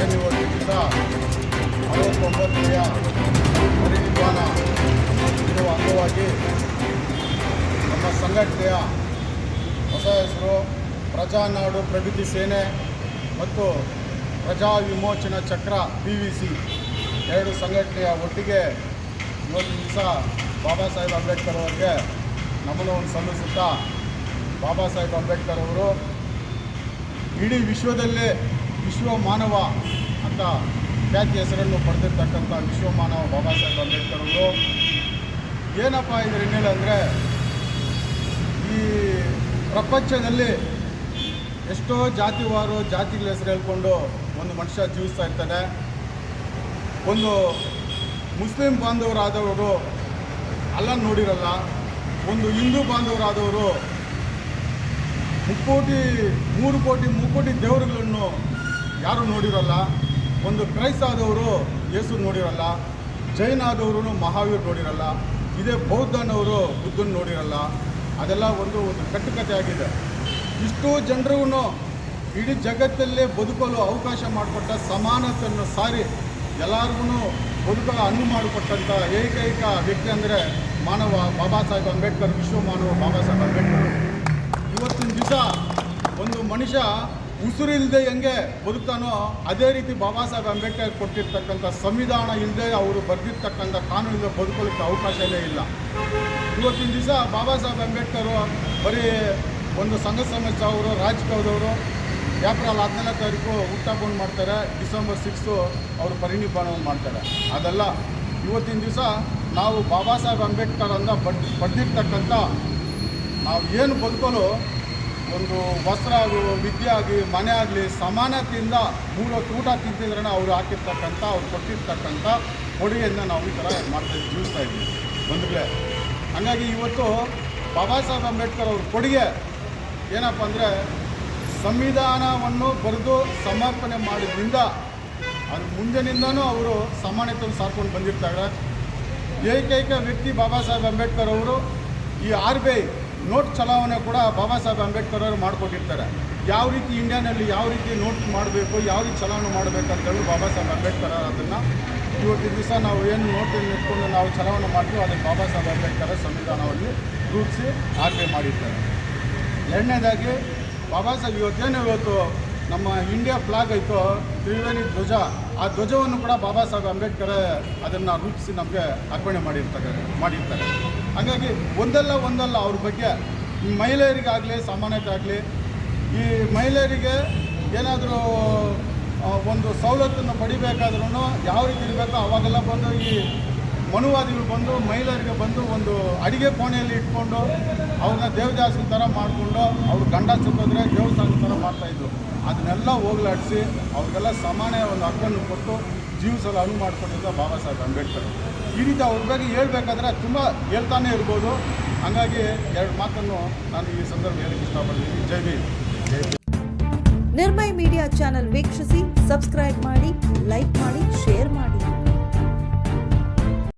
ಸೇರಿ ಒದಗಿಸಿದ ಅರವತ್ತೊಂಬತ್ತನೆಯ ಪರಿನಿರ್ವಾಣ ಅಂಗವಾಗಿ ನಮ್ಮ ಸಂಘಟನೆಯ ಹೊಸ ಹೆಸರು ಪ್ರಜಾನಾಡು ಪ್ರಗತಿ ಸೇನೆ ಮತ್ತು ಪ್ರಜಾ ವಿಮೋಚನಾ ಚಕ್ರ ಪಿ ವಿ ಸಿ ಎರಡು ಸಂಘಟನೆಯ ಒಟ್ಟಿಗೆ ಇವತ್ತು ದಿವಸ ಬಾಬಾ ಸಾಹೇಬ್ ಅಂಬೇಡ್ಕರ್ ಅವರಿಗೆ ನಮನವನ್ನು ಸಲ್ಲಿಸುತ್ತಾ ಬಾಬಾ ಸಾಹೇಬ್ ಅಂಬೇಡ್ಕರ್ ಅವರು ಇಡೀ ವಿಶ್ವದಲ್ಲೇ ವಿಶ್ವ ಮಾನವ ಅಂತ ಖ್ಯಾತಿ ಹೆಸರನ್ನು ಪಡೆದಿರ್ತಕ್ಕಂಥ ವಿಶ್ವ ಮಾನವ ಬಾಬಾ ಸಾಹೇಬ್ ಅಂಬೇಡ್ಕರ್ ಅವರು, ಏನಪ್ಪ ಇದ್ರ ಹಿನ್ನೆಲೆ ಅಂದರೆ, ಈ ಪ್ರಪಂಚದಲ್ಲಿ ಎಷ್ಟೋ ಜಾತಿವಾರು, ಜಾತಿಗಳ ಹೆಸರು ಹೇಳ್ಕೊಂಡು ಒಂದು ಮನುಷ್ಯ ಜೀವಿಸ್ತಾ ಇರ್ತಾನೆ. ಒಂದು ಮುಸ್ಲಿಂ ಬಾಂಧವರಾದವರು ಅಲ್ಲ ನೋಡಿರಲ್ಲ, ಒಂದು ಹಿಂದೂ ಬಾಂಧವರಾದವರು ಮುಕ್ಕೋಟಿ, ಮೂರು ಕೋಟಿ ಮುಕ್ಕೋಟಿ ದೇವರುಗಳನ್ನು ಯಾರು ನೋಡಿರಲ್ಲ, ಒಂದು ಕ್ರೈಸ್ತ ಆದವರು ಯೇಸು ನೋಡಿರಲ್ಲ, ಜೈನ ಆದವರು ಮಹಾವೀರ್ ನೋಡಿರಲ್ಲ, ಇದೇ ಬೌದ್ಧನವರು ಬುದ್ಧನ ನೋಡಿರಲ್ಲ, ಅದೆಲ್ಲ ಒಂದು ಒಂದು ಕಟ್ಟುಕತೆ ಆಗಿದೆ. ಇಷ್ಟು ಜನರಿಗೂ ಇಡೀ ಜಗತ್ತಲ್ಲೇ ಬದುಕಲು ಅವಕಾಶ ಮಾಡಿಕೊಟ್ಟ ಸಮಾನತೆಯನ್ನು ಸಾರಿ ಎಲ್ಲರಿಗೂ ಬದುಕಲು ಅನುವು ಮಾಡಿಕೊಟ್ಟಂಥ ಏಕೈಕ ವ್ಯಕ್ತಿ ಅಂದರೆ ಮಾನವ ಬಾಬಾ ಸಾಹೇಬ್ ಅಂಬೇಡ್ಕರ್ ವಿಶ್ವ ಮಾನವ ಬಾಬಾ ಸಾಹೇಬ್ ಅಂಬೇಡ್ಕರ್. ಇವತ್ತಿನ ದಿವಸ ಒಂದು ಮನುಷ್ಯ ಉಸಿರಿಲ್ಲದೆ ಹೆಂಗೆ ಬದುಕ್ತಾನೋ ಅದೇ ರೀತಿ ಬಾಬಾ ಸಾಹೇಬ್ ಅಂಬೇಡ್ಕರ್ ಕೊಟ್ಟಿರ್ತಕ್ಕಂಥ ಸಂವಿಧಾನ ಇಲ್ಲದೆ ಅವರು ಬರೆದಿರ್ತಕ್ಕಂಥ ಕಾನೂನಿಂದ ಬದುಕೊಳ್ಳೋಕ್ಕೆ ಅವಕಾಶವೇ ಇಲ್ಲ ಇವತ್ತಿನ ದಿವಸ ಬಾಬಾ ಸಾಹೇಬ್ ಅಂಬೇಡ್ಕರ್ ಬರೀ ಒಂದು ಸಂಘ ಸಂಸ್ಥೆ ಅವರು, ರಾಜಕೀಯದವರು, ಏಪ್ರಿಲ್ ಹದಿನಾಲ್ಕು ತಾರೀಕು ಹುಟ್ಟಾಕೊಂಡು ಮಾಡ್ತಾರೆ, ಡಿಸೆಂಬರ್ ಸಿಕ್ಸು ಅವರು ಪರಿನಿಬ್ಬಾನವನ್ನು ಮಾಡ್ತಾರೆ. ಅದೆಲ್ಲ, ಇವತ್ತಿನ ದಿವಸ ನಾವು ಬಾಬಾ ಸಾಹೇಬ್ ಅಂಬೇಡ್ಕರ್ ಅಂತ ಬಡ್ ಪಡೆದಿರ್ತಕ್ಕಂಥ ನಾವು ಏನು ಬದುಕಲು ಒಂದು ವಸ್ತ್ರ ಆಗಲಿ, ವಿದ್ಯೆ ಆಗಲಿ, ಮನೆ ಆಗಲಿ, ಸಮಾನತೆಯಿಂದ ಮೂರು ಊಟ ತಿಂತಿದ್ರೇ ಅವರು ಹಾಕಿರ್ತಕ್ಕಂಥ, ಅವ್ರು ಕೊಟ್ಟಿರ್ತಕ್ಕಂಥ ಕೊಡುಗೆಯನ್ನು ನಾವು ಈ ಥರ ಮಾಡ್ತಾ ಜೀವಿಸ್ತಾ ಇದ್ದೀವಿ. ಬಂಧುಗಳೇ, ಹಾಗಾಗಿ ಇವತ್ತು ಬಾಬಾ ಸಾಹೇಬ್ ಅಂಬೇಡ್ಕರ್ ಅವ್ರ ಕೊಡುಗೆ ಏನಪ್ಪ ಅಂದರೆ ಸಂವಿಧಾನವನ್ನು ಬರೆದು ಸಮರ್ಪಣೆ ಮಾಡಿದ್ರಿಂದ ಅದು ಮುಂದಿನಿಂದನೂ ಅವರು ಸಮಾನತೆಯನ್ನು ಸಾರ್ಕೊಂಡು ಬಂದಿರ್ತಾರೆ. ಏಕೈಕ ವ್ಯಕ್ತಿ ಬಾಬಾ ಸಾಹೇಬ್ ಅಂಬೇಡ್ಕರ್ ಅವರು ಈ ಆರ್ ಬಿ ಐ ನೋಟ್ ಚಲಾವಣೆ ಕೂಡ ಬಾಬಾ ಸಾಹೇಬ್ ಅಂಬೇಡ್ಕರ್ ಅವರು ಮಾಡಿಕೊಟ್ಟಿರ್ತಾರೆ. ಯಾವ ರೀತಿ ಇಂಡಿಯಾನಲ್ಲಿ ಯಾವ ರೀತಿ ನೋಟ್ ಮಾಡಬೇಕು, ಯಾವ ರೀತಿ ಚಲಾವಣೆ ಮಾಡಬೇಕಂತೇಳಿ ಬಾಬಾ ಸಾಹೇಬ್ ಅಂಬೇಡ್ಕರ್ ಅದನ್ನು ಇವತ್ತಿನ ದಿವಸ ನಾವು ಏನು ನೋಟನ್ನು ಇಟ್ಕೊಂಡು ನಾವು ಚಲಾವಣೆ ಮಾಡ್ತೀವಿ ಅದಕ್ಕೆ ಬಾಬಾ ಸಾಹೇಬ್ ಅಂಬೇಡ್ಕರ್ ಸಂವಿಧಾನವನ್ನು ರೂಪಿಸಿ ಆಜ್ಞೆ ಮಾಡಿರ್ತಾರೆ. ಎರಡನೇದಾಗಿ, ಬಾಬಾ ಸಾಹೇಬ್ ಇವತ್ತೇನು ಇವತ್ತು ನಮ್ಮ ಇಂಡಿಯಾ ಫ್ಲಾಗ್ ಆಯಿತು ತ್ರಿವೇಣಿ ಧ್ವಜ, ಆ ಧ್ವಜವನ್ನು ಕೂಡ ಬಾಬಾ ಸಾಹೇಬ್ ಅಂಬೇಡ್ಕರ್ ಅದನ್ನು ರೂಪಿಸಿ ನಮಗೆ ಅರ್ಪಣೆ ಮಾಡಿರ್ತಾರೆ ಮಾಡಿರ್ತಾರೆ. ಹಾಗಾಗಿ ಒಂದಲ್ಲ ಒಂದಲ್ಲ ಅವ್ರ ಬಗ್ಗೆ ಮಹಿಳೆಯರಿಗಾಗಲಿ ಸಾಮಾನ್ಯಕ್ಕಾಗಲಿ ಈ ಮಹಿಳೆಯರಿಗೆ ಏನಾದರೂ ಒಂದು ಸವಲತ್ತನ್ನು ಪಡಿಬೇಕಾದ್ರೂ ಯಾವ ರೀತಿ ಇರಬೇಕೋ ಅವಾಗೆಲ್ಲ ಬಂದು ಈ ಮನುವಾದಿಗಳು ಬಂದು, ಮಹಿಳೆಯರಿಗೆ ಬಂದು ಒಂದು ಅಡಿಗೆ ಕೋಣೆಯಲ್ಲಿ ಇಟ್ಕೊಂಡು, ಅವ್ರನ್ನ ದೇವದಾಸನ ಥರ ಮಾಡಿಕೊಂಡು, ಅವ್ರು ಗಂಡ ಚುಕ್ಕಿದ್ರೆ ದೇವಸ್ಥಾನದ ಥರ ಮಾಡ್ತಾಯಿದ್ರು ಅದನ್ನೆಲ್ಲ ಹೋಗ್ಲಾಡಿಸಿ, ಅವ್ರಿಗೆಲ್ಲ ಸಮಾನ ಒಂದು ಹಕ್ಕನ್ನು ಕೊಟ್ಟು ಜೀವಿಸಲು ಅನುವು ಮಾಡಿಕೊಂಡಿದ್ದ ಬಾಬಾ ಸಾಹೇಬ್ ಅಂಬೇಡ್ಕರ್. ಈ ರೀತಿ ಅವ್ರ ಬಗ್ಗೆ ಹೇಳ್ಬೇಕಾದ್ರೆ ತುಂಬ ಹೇಳ್ತಾನೆ ಇರ್ಬೋದು. ಹಾಗಾಗಿ ಎರಡು ಮಾತನ್ನು ನಾನು ಈ ಸಂದರ್ಭ ಹೇಳಕ್ಕೆ ಇಷ್ಟಪಡ್ತೀನಿ. ಜೈ ಭೀಮ್. ನಿರ್ಮಯ್ ಮೀಡಿಯಾ ಚಾನೆಲ್ ವೀಕ್ಷಿಸಿ, ಸಬ್ಸ್ಕ್ರೈಬ್ ಮಾಡಿ, ಲೈಕ್ ಮಾಡಿ, ಶೇರ್ ಮಾಡಿ.